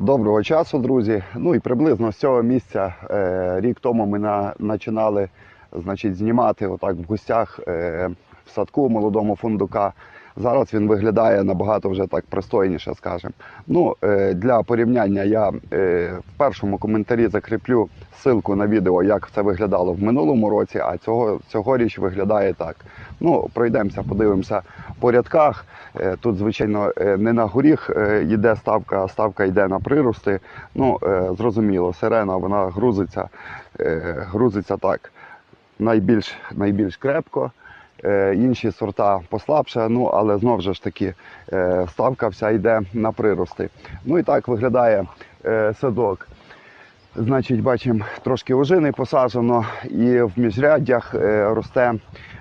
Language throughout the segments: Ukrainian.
Доброго часу, друзі. Ну і приблизно з цього місця е, рік тому ми на, починали значить, знімати отак в гостях е, в садку молодому фундука. Зараз він виглядає набагато вже так пристойніше, скажімо. Ну, е, для порівняння я е, в першому коментарі закріплю ссылку на відео, як це виглядало в минулому році, а цього, цьогоріч виглядає так. Ну, пройдемося, подивимося по рядках. Е, Тут, звичайно, не на горіх йде ставка, а ставка йде на прирости. Ну, зрозуміло, сирена вона грузиться, грузиться так найбільш, найбільш крепко. Е, Інші сорта послабше, ну але знову ж таки е, ставка вся йде на прирости. Ну і так виглядає е, садок. Значить, бачимо, трошки ожини посаджено, і в міжряддях росте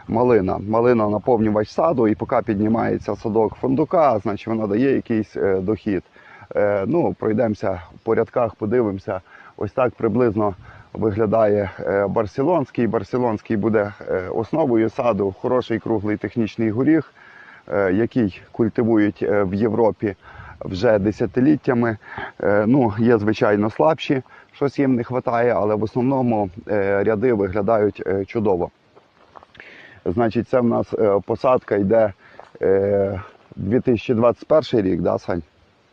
малина. Малина наповнювач саду, і поки піднімається садок фундука, значить вона дає якийсь дохід. Ну, пройдемося по рядках, подивимося. Ось так приблизно виглядає е, барселонський. Барселонський буде е, основою саду, хороший круглий технічний горіх, е, який культивують в Європі вже десятиліттями. Ну, є звичайно слабші, щось їм не вистачає, але в основному ряди виглядають чудово. Значить, це в нас посадка йде е, 2021 рік, да, Сань?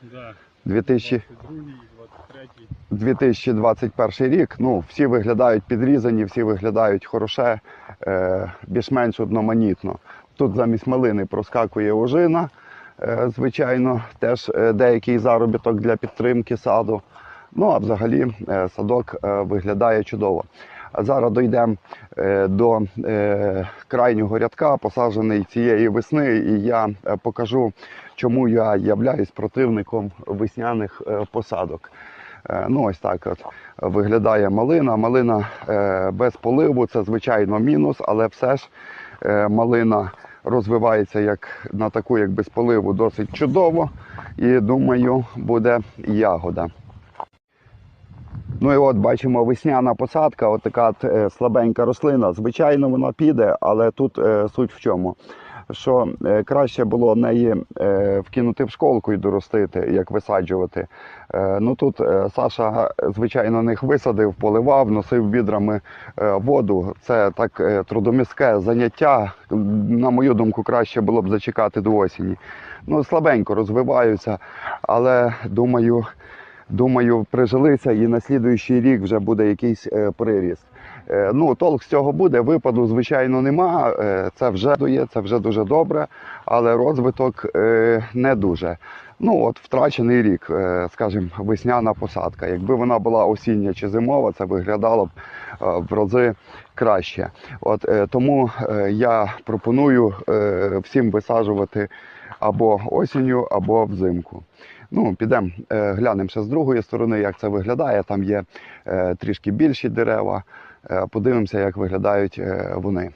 Да, 2000, 22, 23. 2021 рік. Ну, всі виглядають підрізані, всі виглядають хороше, е, більш-менш одноманітно. Тут замість малини проскакує ожина, е, звичайно, теж е, деякий заробіток для підтримки саду. Ну а взагалі е, садок е, виглядає чудово. А зараз дійдемо е, до е, крайнього рядка, посаджений цієї весни, і я покажу, чому я являюсь противником весняних е, посадок. Е, Ну, ось так от виглядає малина. Малина е, без поливу це звичайно мінус, але все ж малина розвивається як на таку, як без поливу, досить чудово. І думаю, буде ягода. Ну і от бачимо весняна посадка, от така слабенька рослина. Звичайно, вона піде, але тут суть в чому. Що е, краще було неї е, вкинути в школку і доростити, як висаджувати. Е, ну тут Саша, звичайно, них висадив, поливав, носив відрами воду. Це так трудомістке заняття. На мою думку, краще було б зачекати до осені. Ну, слабенько розвиваються, але думаю, думаю, прижилися і на слідуючий рік вже буде якийсь приріст. Е, Ну, толк з цього буде, випаду, звичайно, нема. Е, Це вже дує, це вже дуже добре, але розвиток е, не дуже. Ну, от втрачений рік, скажімо, весняна посадка. Якби вона була осіння чи зимова, це виглядало б в рази краще. От тому я пропоную всім висаджувати або осінню, або взимку. Ну, підемо глянемо ще з другої сторони, як це виглядає. Там є трішки більші дерева. Е, подивимося, як виглядають е, вони.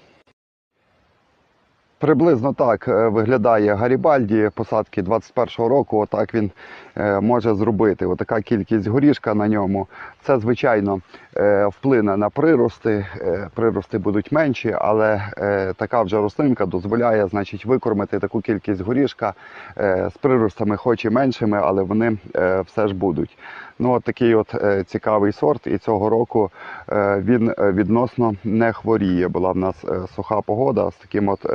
Приблизно так е, виглядає Гарібальді посадки 21-го року. Отак він е, може зробити. Отака кількість горішка на ньому. Це, звичайно, е, вплине на прирости. Прирости будуть менші, але така вже рослинка дозволяє значить, викормити таку кількість горішка з приростами, хоч і меншими, але вони все ж будуть. Ну, от такий от цікавий сорт, і цього року він відносно не хворіє. Була в нас суха погода з таким от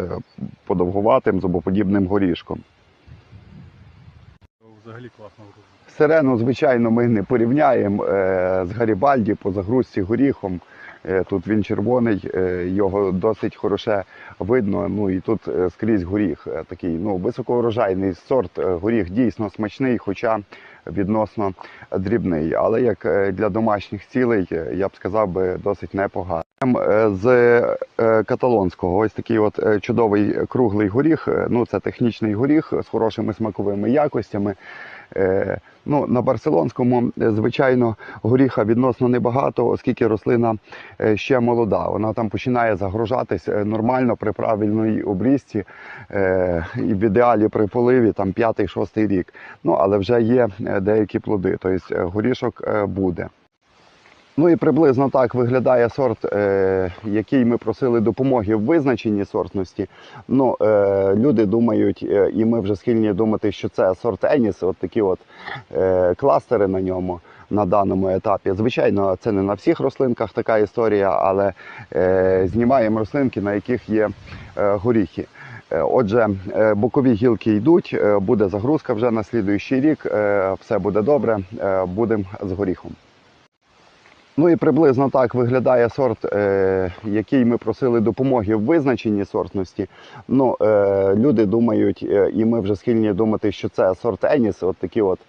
подовгуватим зубоподібним горішком. Взагалі класно. Сирену, звичайно, ми не порівняємо е, з Гарібальді по загрузці горіхом. Е, Тут він червоний, е, його досить хороше видно. Ну і тут е, скрізь горіх такий ну, високоурожайний сорт. Горіх дійсно смачний, хоча відносно дрібний. Але як для домашніх цілей, я б сказав би досить непогано. Е, З каталонського ось такий от чудовий круглий горіх. Ну, це технічний горіх з хорошими смаковими якостями. Е, Ну, на барселонському, е, звичайно, горіха відносно небагато, оскільки рослина е, ще молода. Вона там починає загружатись нормально при правильній обрізці і в ідеалі при поливі там п'ятий-шостий рік. Ну, але вже є деякі плоди, тобто горішок буде. Ну і приблизно так виглядає сорт, е, який ми просили допомоги в визначенні сортності. Ну, е, люди думають, е, і ми вже схильні думати, що це сорт Еніс, от такі от е, кластери на ньому на даному етапі. Звичайно, це не на всіх рослинках така історія, але е, знімаємо рослинки, на яких є е, горіхи. Е, Отже, е, бокові гілки йдуть, е, буде загрузка вже на слідуючий рік, все буде добре, будемо з горіхом. Ну і приблизно так виглядає сорт, е, який ми просили допомоги в визначенні сортності. Ну, е, люди думають, е, і ми вже схильні думати, що це сорт Еніс, от такі от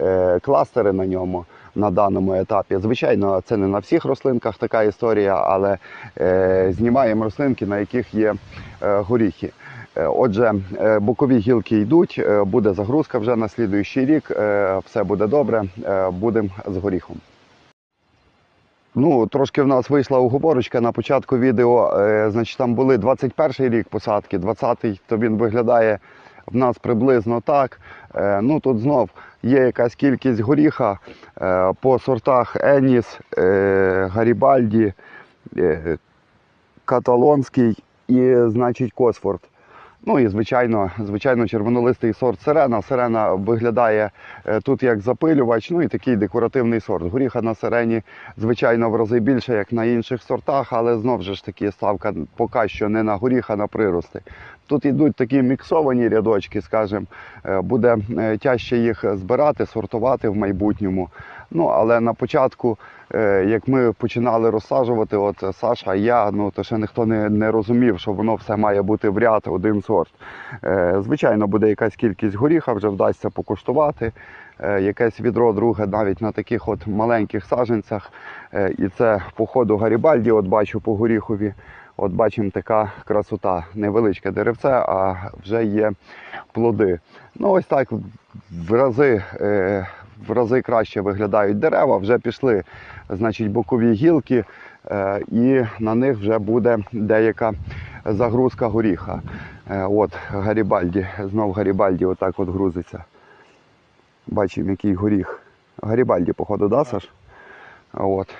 е, кластери на ньому на даному етапі. Звичайно, це не на всіх рослинках така історія, але е, знімаємо рослинки, на яких є е, горіхи. Е, Отже, е, бокові гілки йдуть, е, буде загрузка вже на слідуючий рік, все буде добре, будемо з горіхом. Ну, трошки в нас вийшла уговорочка на початку відео. Е, значить, там були 21 рік посадки, 20-й, то він виглядає в нас приблизно так. Е, ну, тут знов є якась кількість горіха е, по сортах Еніс, е, Гарібальді, е, Каталонський і, значить, Косфорд. Ну і звичайно, звичайно, червонолистий сорт сирена. Сирена виглядає е, тут як запилювач, ну і такий декоративний сорт. Горіха на сирені, звичайно, в рази більше, як на інших сортах, але знов же ж таки ставка поки що не на горіх, а на прирости. Тут йдуть такі міксовані рядочки, скажімо, е, буде е, тяжче їх збирати, сортувати в майбутньому. Ну, але на початку, як ми починали розсаджувати, от Саша, я, ну то ще ніхто не, не розумів, що воно все має бути в ряд, один сорт. Е, Звичайно, буде якась кількість горіха, вже вдасться покуштувати. Е, Якесь відро друге навіть на таких от маленьких саджанцях. Е, І це по ходу Гарібальді, от бачу по горіхові. От бачимо така красота, невеличке деревце, а вже є плоди. Ну ось так в рази, в рази краще виглядають дерева, вже пішли значить, бокові гілки, е, і на них вже буде деяка загрузка горіха. Е, От Гарібальді, знов Гарібальді отак от грузиться. Бачимо, який горіх. Гарібальді, походу, да, Саш? От.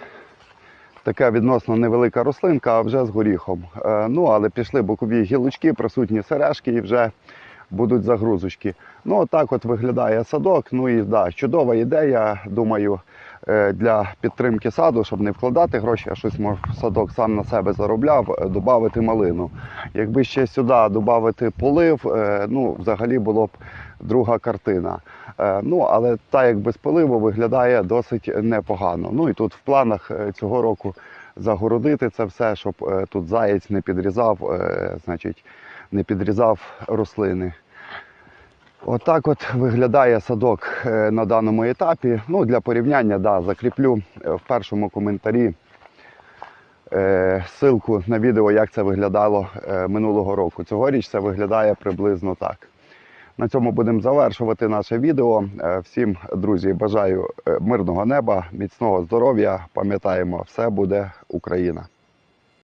Така відносно невелика рослинка, а вже з горіхом. Е, ну, але пішли бокові гілочки, присутні сережки і вже будуть загрузочки. Ну, отак от виглядає садок. Ну і да, чудова ідея, думаю, е, для підтримки саду, щоб не вкладати гроші, а щось може садок сам на себе заробляв, е, додати малину. Якби ще сюди додати полив, е, ну, взагалі було б друга картина. Ну, але та як без поливу виглядає досить непогано. Ну і тут в планах цього року загородити це все, щоб тут заєць не підрізав, значить, не підрізав рослини. Отак от виглядає садок е, на даному етапі. Ну, для порівняння, да, закріплю е, в першому коментарі е, ссылку на відео, як це виглядало минулого року. Цьогоріч це виглядає приблизно так. На цьому будемо завершувати наше відео. Всім, друзі, бажаю мирного неба, міцного здоров'я. Пам'ятаємо, все буде Україна.